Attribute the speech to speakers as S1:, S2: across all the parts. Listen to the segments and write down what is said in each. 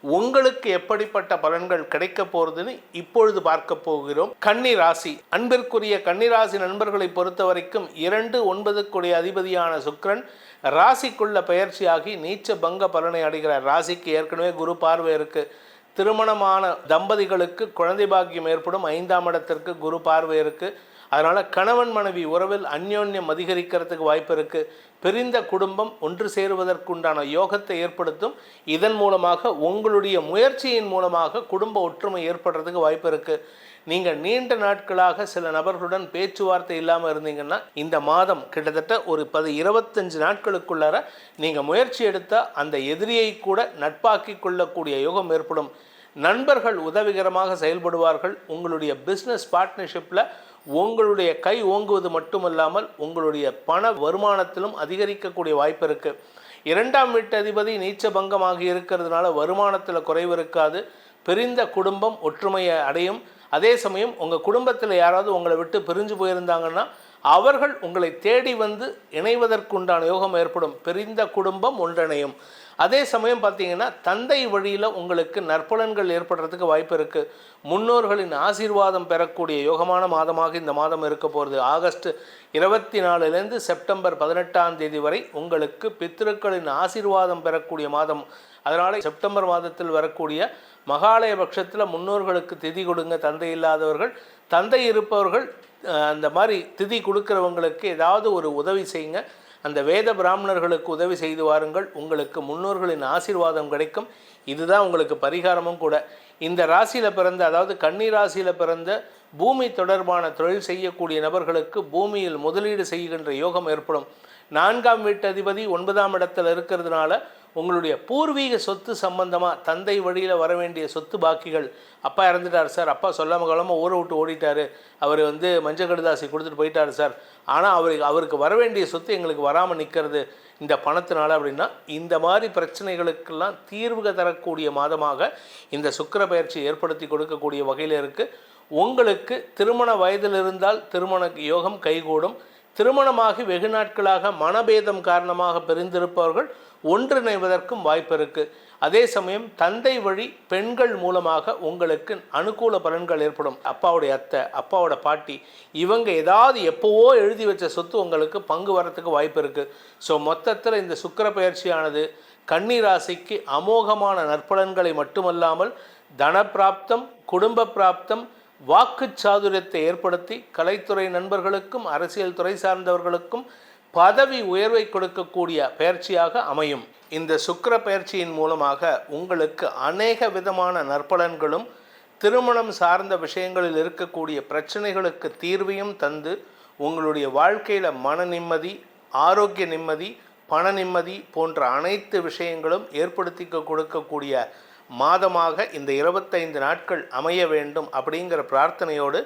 S1: உங்களுக்கு எப்படிப்பட்ட பலன்கள் கிடைக்க போகிறதுன்னு இப்பொழுது பார்க்க போகிறோம். கன்னி ராசி அன்பிற்குரிய கன்னி ராசி நண்பர்களை பொறுத்த வரைக்கும் இரண்டு ஒன்பதுக்குடைய அதிபதியான சுக்ரன் ராசிக்குள்ள பயிற்சியாகி நீச்ச பங்க பலனை அடைகிறார். ராசிக்கு ஏற்கனவே குரு பார்வை இருக்கு. திருமணமான தம்பதிகளுக்கு குழந்தை பாக்கியம் ஏற்படும். ஐந்தாம் இடத்திற்கு குரு பார்வை இருக்கு. அதனால் கணவன் மனைவி உறவில் அந்யோன்யம் அதிகரிக்கிறதுக்கு வாய்ப்பு இருக்குது பிரிந்த குடும்பம் ஒன்று சேருவதற்குண்டான யோகத்தை ஏற்படுத்தும். இதன் மூலமாக உங்களுடைய முயற்சியின் மூலமாக குடும்ப ஒற்றுமை ஏற்படுறதுக்கு வாய்ப்பு இருக்குது நீங்கள் நீண்ட நாட்களாக சில நபர்களுடன் பேச்சுவார்த்தை இல்லாமல் இருந்தீங்கன்னா இந்த மாதம் கிட்டத்தட்ட ஒரு பது இருபத்தஞ்சு நாட்களுக்குள்ளார நீங்கள் முயற்சி எடுத்தால் அந்த எதிரியை கூட நட்பாக்கி கொள்ளக்கூடிய யோகம் ஏற்படும். நண்பர்கள் உதவிகரமாக செயல்படுவார்கள். உங்களுடைய பிஸ்னஸ் பார்ட்னர்ஷிப்பில் உங்களுடைய கை ஓங்குவது மட்டுமல்லாமல் உங்களுடைய பண வருமானத்திலும் அதிகரிக்கக்கூடிய வாய்ப்பு இருக்குது இரண்டாம் வீட்டு அதிபதி நீச்ச பங்கமாகி இருக்கிறதுனால வருமானத்தில் குறைவு இருக்காது. பிரிந்த குடும்பம் ஒற்றுமையை அடையும். அதே சமயம் உங்கள் குடும்பத்தில் யாராவது உங்களை விட்டு பிரிஞ்சு போயிருந்தாங்கன்னா அவர்கள் உங்களை தேடி வந்து இணைவதற்குண்டான யோகம் ஏற்படும். பிரிந்த குடும்பம் ஒன்றிணையும். அதே சமயம் பார்த்தீங்கன்னா தந்தை வழியில் உங்களுக்கு நற்பலன்கள் ஏற்படுறதுக்கு வாய்ப்பு இருக்குது முன்னோர்களின் ஆசீர்வாதம் பெறக்கூடிய யோகமான மாதமாக இந்த மாதம் இருக்க போகிறது ஆகஸ்ட் இருபத்தி நாலுலேருந்து செப்டம்பர் பதினெட்டாம் தேதி வரை உங்களுக்கு பித்திருக்களின் ஆசீர்வாதம் பெறக்கூடிய மாதம். அதனால் செப்டம்பர் மாதத்தில் வரக்கூடிய மகாலய பட்சத்தில் முன்னோர்களுக்கு திதி கொடுங்க. தந்தை இல்லாதவர்கள் தந்தை இருப்பவர்கள் அந்த மாதிரி திதி கொடுக்குறவங்களுக்கு ஏதாவது ஒரு உதவி செய்யுங்க. அந்த வேத பிராமணர்களுக்கு உதவி செய்து வாருங்கள். உங்களுக்கு முன்னோர்களின் ஆசீர்வாதம் கிடைக்கும். இதுதான் உங்களுக்கு பரிகாரமும் கூட. இந்த ராசியில் பிறந்த அதாவது கன்னி ராசியில் பிறந்த பூமி தொடர்பான தொழில் செய்யக்கூடிய நபர்களுக்கு பூமியில் முதலீடு செய்கின்ற யோகம் ஏற்படும். நான்காம் வீட்டு அதிபதி ஒன்பதாம் இடத்தில் இருக்கிறதுனால உங்களுடைய பூர்வீக சொத்து சம்பந்தமாக தந்தை வழியில் வர வேண்டிய சொத்து பாக்கிகள் அப்பா இறந்துட்டார் சார். அப்பா சொல்லாமல் கொள்ளாமல் ஊரை விட்டு ஓடிட்டாரு. அவர் வந்து மஞ்சள் கடுதாசி கொடுத்துட்டு போயிட்டாரு சார். ஆனால் அவருக்கு அவருக்கு வர வேண்டிய சொத்து எங்களுக்கு வராமல் நிற்கிறது இந்த பணத்தினால அப்படின்னா இந்த மாதிரி பிரச்சனைகளுக்கெல்லாம் தீர்வு தரக்கூடிய மாதமாக இந்த சுக்கிர பயிற்சி ஏற்படுத்தி கொடுக்கக்கூடிய வகையில் இருக்குது உங்களுக்கு திருமண வயதில் இருந்தால் திருமண யோகம் கைகூடும். திருமணமாகி வெகு நாட்களாக மனபேதம் காரணமாக பிரிந்திருப்பவர்கள் ஒன்றிணைவதற்கும் வாய்ப்பு இருக்குது அதே சமயம் தந்தை வழி பெண்கள் மூலமாக உங்களுக்கு அனுகூல பலன்கள் ஏற்படும். அப்பாவுடைய அத்தை அப்பாவோட பாட்டி இவங்க ஏதாவது எப்போவோ எழுதி வச்ச சொத்து உங்களுக்கு பங்கு வரத்துக்கு வாய்ப்பு இருக்குது ஸோ மொத்தத்தில் இந்த சுக்கிர பயிற்சியானது கன்னிராசிக்கு அமோகமான நற்பலன்களை மட்டுமல்லாமல் தனப்பிராப்தம் குடும்ப பிராப்தம் வாக்கு சாதுரியத்தை ஏற்படுத்தி கலைத்துறை நண்பர்களுக்கும் அரசியல் துறை சார்ந்தவர்களுக்கும் பதவி உயர்வை கொடுக்கக்கூடிய பயிற்சியாக அமையும். இந்த சுக்கிர பயிற்சியின் மூலமாக உங்களுக்கு அநேக விதமான நற்பலன்களும் திருமணம் சார்ந்த விஷயங்களில் இருக்கக்கூடிய பிரச்சனைகளுக்கு தீர்வையும் தந்து உங்களுடைய வாழ்க்கையில் மன நிம்மதி ஆரோக்கிய நிம்மதி பண நிம்மதி போன்ற அனைத்து விஷயங்களும் ஏற்படுத்தி கொடுக்கக்கூடிய மாதமாக இந்த இருபத்தைந்து நாட்கள் அமைய வேண்டும் அப்படிங்கிற பிரார்த்தனையோடு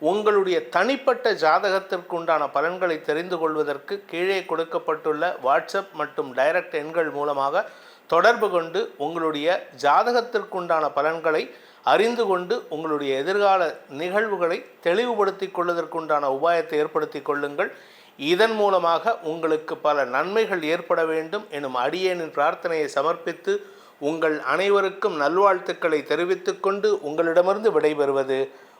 S1: உங்களுடைய தனிப்பட்ட ஜாதகத்திற்கு உண்டான பலன்களை தெரிந்து கொள்வதற்கு கீழே கொடுக்கப்பட்டுள்ள வாட்ஸ்அப் மற்றும் டைரக்ட் எண்கள் மூலமாக தொடர்பு கொண்டு உங்களுடைய ஜாதகத்திற்குண்டான பலன்களை அறிந்து கொண்டு உங்களுடைய எதிர்கால நிகழ்வுகளை தெளிவுபடுத்திக் கொள்வதற்குண்டான உபாயத்தை ஏற்படுத்தி கொள்ளுங்கள். இதன் மூலமாக உங்களுக்கு பல நன்மைகள் ஏற்பட வேண்டும் எனும் அடியேனின் பிரார்த்தனையை சமர்ப்பித்து உங்கள் அனைவருக்கும் நல்வாழ்த்துக்களை தெரிவித்துக்கொண்டு உங்களிடமிருந்து விடைபெறுவது